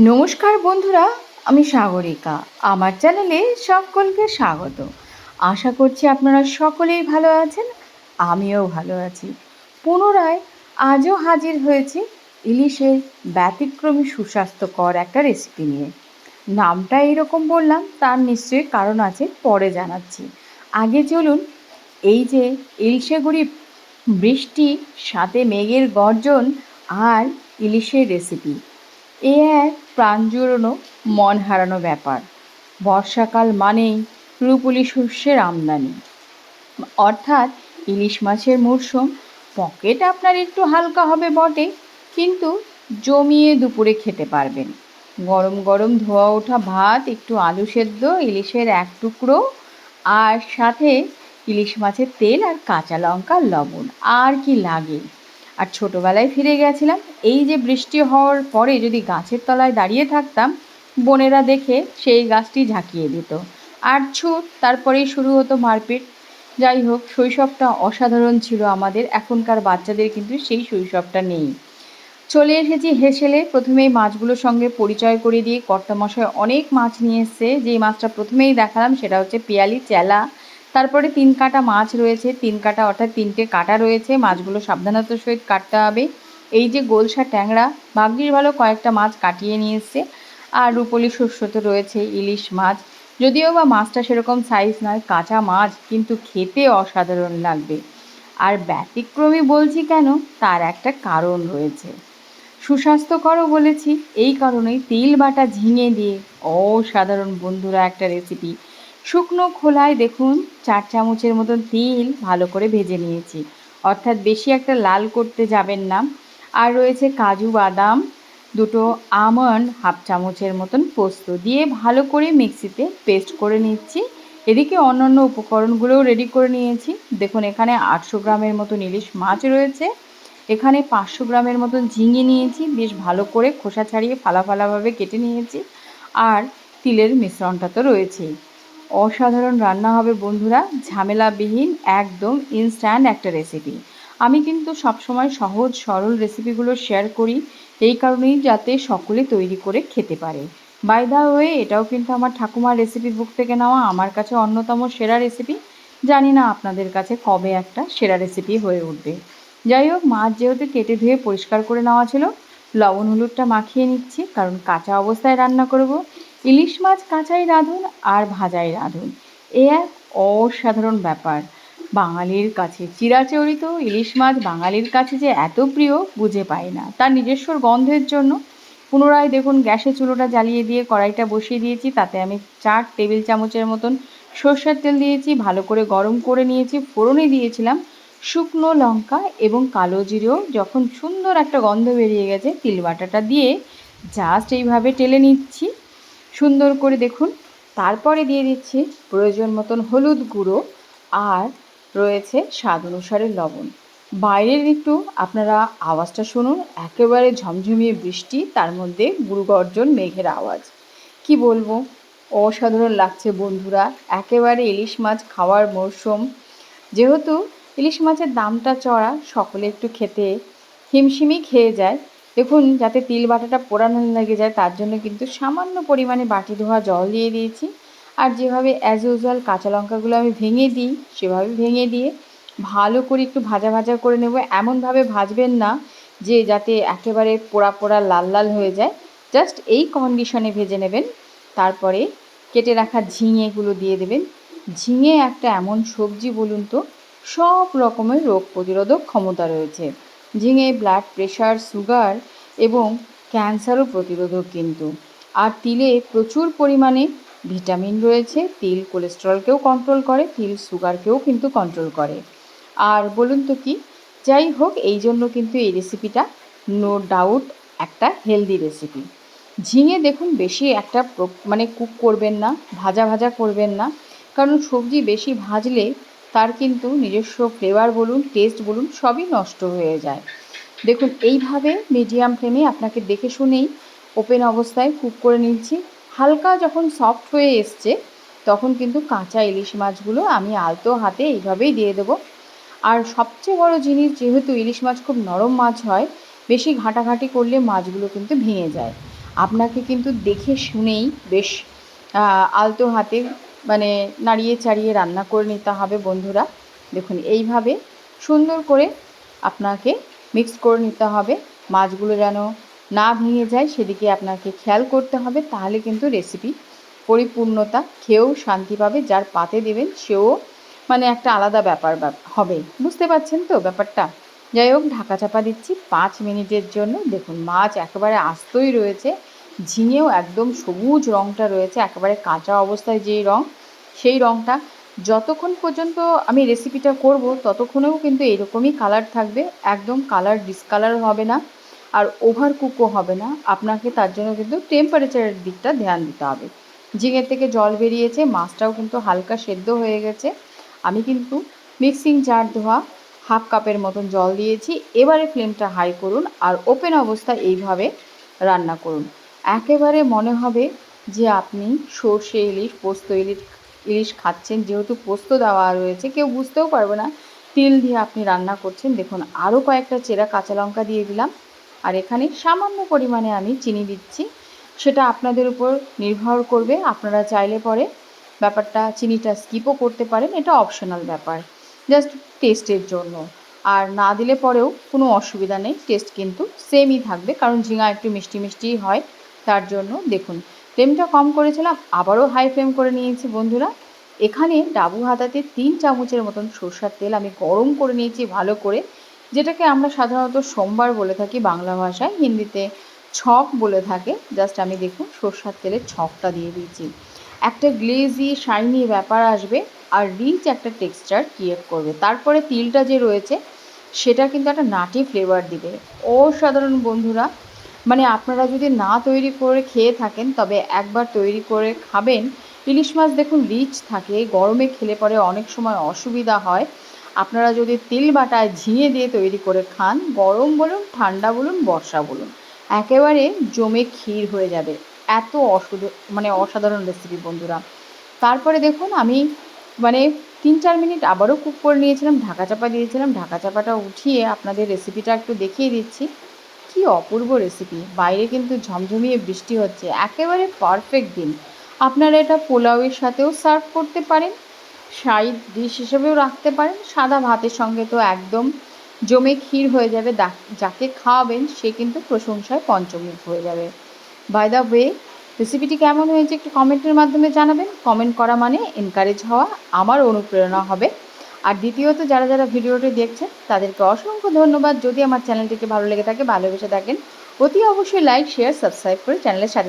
নমস্কার বন্ধুরা, আমি সাগরিকা। আমার চ্যানেলে সকলকে স্বাগত। আশা করছি আপনারা সকলেই ভালো আছেন, আমিও ভালো আছি। পুনরায় আজও হাজির হয়েছে ইলিশের ব্যতিক্রমী সুস্বাস্থ্যকর একটা রেসিপি নিয়ে। নামটা এরকম বললাম, তার নিশ্চয়ই কারণ আছে, পরে জানাচ্ছি। আগে চলুন, এই যে ইলিশে গুড়ি বৃষ্টি সাথে মেঘের গর্জন আর ইলিশের রেসিপি এ এক প্রাণ জুড়োনো মন হারানো ব্যাপার। বর্ষাকাল মানেই রুপুলি শস্যের আমদানি। অর্থাৎ ইলিশ মাছের মরশুম পকেট আপনার একটু হালকা হবে বটে, কিন্তু জমিয়ে দুপুরে খেতে পারবেন। গরম গরম ধোয়া ওঠা ভাত, একটু আলু সেদ্ধ, ইলিশের এক টুকরো, আর সাথে ইলিশ মাছের তেল আর কাঁচা লঙ্কা, লবণ। আর কি লাগে? আর ছোটোবেলায় ফিরে গেছিলাম। এই যে বৃষ্টি হওয়ার পরে যদি গাছের তলায় দাঁড়িয়ে থাকতাম, বোনেরা দেখে সেই গাছটি ঝাঁকিয়ে দিত। আর ছুট তারপরেই শুরু হতো মারপিট। যাই হোক, শৈশবটা অসাধারণ ছিল আমাদের। এখনকার বাচ্চাদের কিন্তু সেই শৈশবটা নেই। চলে এসেছি হেসেলে। প্রথমেই মাছগুলোর সঙ্গে পরিচয় করে দিয়ে কর্তামশাই অনেক মাছ নিয়ে এসছে। যেই মাছটা প্রথমেই দেখালাম, সেটা হচ্ছে পিয়ালি চেলা। তারপরে তিন কাটা মাছ রয়েছে, তিন কাটা অর্থাৎ তিনটে কাটা রয়েছে, মাছগুলো সাবধানতার সহিত কাটতে হবে। এই যে গোলসা ট্যাংরা, ভাগ্যিস ভালো কয়েকটা মাছ কাটিয়ে নিয়ে এসছে। আর রুপলি শস্য তো রয়েছে, ইলিশ মাছ। যদিও বা মাছটা সেরকম সাইজ নয়, কাঁচা মাছ, কিন্তু খেতে অসাধারণ লাগবে। আর ব্যতিক্রমী বলছি কেন, তার একটা কারণ রয়েছে। সুস্বাস্থ্যকরও বলেছি, এই কারণেই তিল বাটা ঝিঙে দিয়ে অসাধারণ বন্ধুরা একটা রেসিপি শুকনো খোলায় দেখুন চার চামচের মতন তিল ভালো করে ভেজে নিয়েছি। অর্থাৎ বেশি একটা লাল করতে যাবেন না। আর রয়েছে কাজু বাদাম, দুটো আমন্ড, হাফ চামচের মতন পোস্ত দিয়ে ভালো করে মিক্সিতে পেস্ট করে নিচ্ছি। এদিকে অন্যান্য উপকরণগুলোও রেডি করে নিয়েছি। দেখুন, এখানে আটশো গ্রামের মতন ইলিশ মাছ রয়েছে। এখানে পাঁচশো গ্রামের মতন ঝিঙে নিয়েছি। বেশ ভালো করে খোসা ছাড়িয়ে ফালা ফালাভাবে কেটে নিয়েছি। আর তিলের মিশ্রণটা তো রয়েছেই। অসাধারণ রান্না হবে বন্ধুরা, ঝামেলাবিহীন, একদম ইনস্ট্যান্ট একটা রেসিপি আমি কিন্তু সবসময় সহজ, সরল রেসিপিগুলো শেয়ার করি, এই কারণেই যাতে সকলে তৈরি করে খেতে পারে। বাই ওয়ে এটাও কিন্তু আমার ঠাকুমার রেসিপি বুক থেকে নেওয়া, আমার কাছে অন্যতম সেরা রেসিপি জানি না আপনাদের কাছে কবে একটা সেরা রেসিপি হয়ে উঠবে। যাই হোক, মাছ যেহেতু কেটে ধুয়ে পরিষ্কার করে নেওয়া ছিল, লবণ হলুদটা মাখিয়ে নিচ্ছি, কারণ কাঁচা অবস্থায় রান্না করব। ইলিশ মাছ, কাঁচাই রাঁধুন আর ভাজাই রাঁধুন। এ এক অসাধারণ ব্যাপার। বাঙালির কাছে চিরাচরিত ইলিশ মাছ বাঙালির কাছে যে এত প্রিয়, বুঝে পায় না। তার নিজস্ব গন্ধের জন্য পুনরায় দেখুন, গ্যাসে চুলোটা জ্বালিয়ে দিয়ে কড়াইটা বসিয়ে দিয়েছি। তাতে আমি চার টেবিল চামচের মতন সর্ষের তেল দিয়েছি, ভালো করে গরম করে নিয়েছি, ফোড়নে দিয়েছিলাম শুকনো লঙ্কা এবং কালো জিরেও। যখন সুন্দর একটা গন্ধ বেরিয়ে গেছে, তিল বাটাটা দিয়ে জাস্ট এইভাবে টেলে নিচ্ছি। সুন্দর করে দেখুন। তারপরে দিয়ে দিচ্ছি প্রয়োজন মতন হলুদ গুঁড়ো আর রয়েছে স্বাদ অনুসারে লবণ। বাইরের একটু আপনারা আওয়াজটা শুনুন, একেবারে ঝমঝমিয়ে বৃষ্টি, তার মধ্যে গুরুগর্জন মেঘের আওয়াজ। কি বলব? অসাধারণ লাগছে বন্ধুরা, একেবারে ইলিশ মাছ খাওয়ার মরশুম। যেহেতু ইলিশ মাছের দামটা চড়া, সকলে একটু খেতে হিমশিমই খেয়ে যায় দেখুন, যাতে তিল বাটাটা পোড়ানো লেগে যায়, তার জন্য কিন্তু সামান্য পরিমাণে বাটি ধোয়া জল দিয়ে দিয়েছি। আর যেভাবে অ্যাজ ইউজুয়াল কাঁচা লঙ্কাগুলো আমি ভেঙে দিই, সেভাবে ভেঙে দিয়ে ভালো করে একটু ভাজা ভাজা করে নেব। এমনভাবে ভাজবেন না যে যাতে একেবারে পোড়া পোড়া লাল লাল হয়ে যায়। জাস্ট এই কন্ডিশনে ভেজে নেবেন। তারপরে কেটে রাখা ঝিঙেগুলো দিয়ে দেবেন। ঝিঙে একটা এমন সবজি বলুন তো, সব রকমের রোগ প্রতিরোধক ক্ষমতা রয়েছে। ঝিঙে ব্লাড প্রেশার সুগার এবং ক্যান্সারও প্রতিরোধক কিন্তু। আর তিলে প্রচুর পরিমাণে ভিটামিন রয়েছে, তিল কোলেস্ট্রলকেও কন্ট্রোল করে, তিল সুগারকেও কিন্তু কন্ট্রোল করে। আর বলুন তো কি? যাই হোক, এই জন্য কিন্তু এই রেসিপিটা নো ডাউট একটা হেলদি রেসিপি ঝিঙে দেখুন, বেশি একটা মানে কুক করবেন না, ভাজা ভাজা করবেন না। কারণ সবজি বেশি ভাজলে তার কিন্তু নিজস্ব ফ্লেভার বলুন টেস্ট বলুন, সবই নষ্ট হয়ে যায়। দেখুন, এইভাবে মিডিয়াম ফ্লেমে আপনাকে দেখে শুনেই ওপেন অবস্থায় কুক করে নিচ্ছি। হালকা যখন সফট হয়ে এসছে, তখন কিন্তু কাঁচা ইলিশ মাছগুলো আমি আলতো হাতে এইভাবেই দিয়ে দেবো। আর সবচেয়ে বড় জিনিস, যেহেতু ইলিশ মাছ খুব নরম মাছ হয়, বেশি ঘাঁটাঘাঁটি করলে মাছগুলো কিন্তু ভেঙে যায়। আপনাকে কিন্তু দেখে শুনেই বেশ আলতো হাতে মানে নাড়িয়ে চাড়িয়ে রান্না করে নিতে হবে বন্ধুরা। দেখুন, এইভাবে সুন্দর করে আপনাকে মিক্স করে নিতে হবে। মাছগুলো যেন না ভেঙে যায়, সেদিকে আপনাকে খেয়াল করতে হবে। তাহলে কিন্তু রেসিপি পরিপূর্ণতা, খেয়েও শান্তি পাবে। যার পাতে দেবেন, সেও মানে একটা আলাদা ব্যাপার ব্যাপ- হবে। বুঝতে পারছেন তো ব্যাপারটা? যাই হোক, ঢাকা চাপা দিচ্ছি। পাঁচ মিনিটের জন্য দেখুন, মাছ একেবারে আস্তই রয়েছে। ঝিঙেও একদম সবুজ রঙটা রয়েছে, একেবারে কাঁচা অবস্থায় যেই রঙ সেই রঙটা যতক্ষণ পর্যন্ত আমি রেসিপিটা করব, ততক্ষণেও কিন্তু এরকমই কালার থাকবে, একদম কালার ডিসকালার হবে না আর ওভার কুকও হবে না। আপনাকে তার জন্য কিন্তু টেম্পারেচারের দিকটা ধ্যান দিতে হবে। ঝিঙের থেকে জল বেরিয়েছে, মাছটাও কিন্তু হালকা সেদ্ধ হয়ে গেছে। আমি কিন্তু মিক্সিং জার ধোয়া হাফ কাপের মতন জল দিয়েছি। এবারে ফ্লেমটা হাই করুন আর ওপেন অবস্থায় এইভাবে রান্না করুন। একেবারে মনে হবে যে আপনি সর্ষে ইলিশ, পোস্ত ইলিশ ইলিশ খাচ্ছেন। যেহেতু পোস্ত দেওয়া রয়েছে, কেউ বুঝতেও পারবে না। তিল দিয়ে আপনি রান্না করছেন। দেখুন আরও কয়েকটা চেরা কাঁচা লঙ্কা দিয়ে দিলাম। আর এখানে সামান্য পরিমাণে আমি চিনি দিচ্ছি। সেটা আপনাদের উপর নির্ভর করবে। আপনারা চাইলে পরে ব্যাপারটা, চিনিটা স্কিপও করতে পারেন। এটা অপশনাল ব্যাপার। জাস্ট টেস্টের জন্য। আর না দিলে পরেও কোনো অসুবিধা নেই। টেস্ট কিন্তু সেমই থাকবে। কারণ ঝিঙা একটু মিষ্টি মিষ্টিই হয়। তার জন্য। দেখুন ফ্লেমটা কম করেছিলাম, আবারও হাই ফ্লেম করে নিয়েছি বন্ধুরা। এখানে ডাবু হাতাতে তিন চামচের মতন সরষার তেল আমি গরম করে নিয়েছি ভালো করে, যেটাকে আমরা সাধারণত সোমবার বলে থাকি বাংলা ভাষায়, হিন্দিতে ছক বলে থাকে। জাস্ট আমি দেখুন, সরষার তেলের ছকটা দিয়ে দিয়েছি। একটা গ্লেজি শাইনি ব্যাপার আসবে, আর রিচ একটা টেক্সচার ক্রিয়েট করবে। তারপরে তিলটা যে রয়েছে, সেটা কিন্তু একটা নাটি ফ্লেভার দিবে। অসাধারণ বন্ধুরা মানে আপনারা যদি না তৈরি করে খেয়ে থাকেন, তবে একবার তৈরি করে খাবেন। ইলিশ মাছ দেখুন রিচ থাকে, গরমে খেলে পরে অনেক সময় অসুবিধা হয়। আপনারা যদি তিল বাটায় ঝিঙে দিয়ে তৈরি করে খান, গরম বলুন, ঠান্ডা বলুন, বর্ষা বলুন, একেবারে জমে ক্ষীর হয়ে যাবে। এত অসুধ মানে অসাধারণ রেসিপি বন্ধুরা। তারপরে দেখুন, আমি মানে তিন চার মিনিট আবারও কুক করে নিয়েছিলাম, ঢাকা চাপা দিয়েছিলাম, ঢাকা চাপাটা উঠিয়ে আপনাদের রেসিপিটা একটু দেখিয়ে দিচ্ছি। কি অপূর্ব রেসিপি বাইরে কিন্তু ঝমঝমিয়ে বৃষ্টি হচ্ছে। একেবারে পারফেক্ট দিন। আপনারা এটা পোলাওয়ের সাথেও সার্ভ করতে পারেন। সাইড ডিশ হিসেবেও রাখতে পারেন। সাদা ভাতের সঙ্গে তো একদম জমে ক্ষীর হয়ে যাবে। যাকে খাওয়াবেন, সে কিন্তু প্রশংসায় পঞ্চমুখ হয়ে যাবে। বাই দ্য ওয়ে রেসিপিটি কেমন হয়েছে একটু কমেন্টের মাধ্যমে জানাবেন। কমেন্ট করা মানে এনকারেজ হওয়া। আমার অনুপ্রেরণা হবে। আর দ্বিতীয়ত, যারা যারা ভিডিওটি দেখছেন, তাদেরকে অসংখ্য ধন্যবাদ যদি আমার চ্যানেলটিকে ভালো লেগে থাকে, ভালোবেসে থাকেন, অতি অবশ্যই লাইক শেয়ার সাবস্ক্রাইব করে চ্যানেলের সাথে।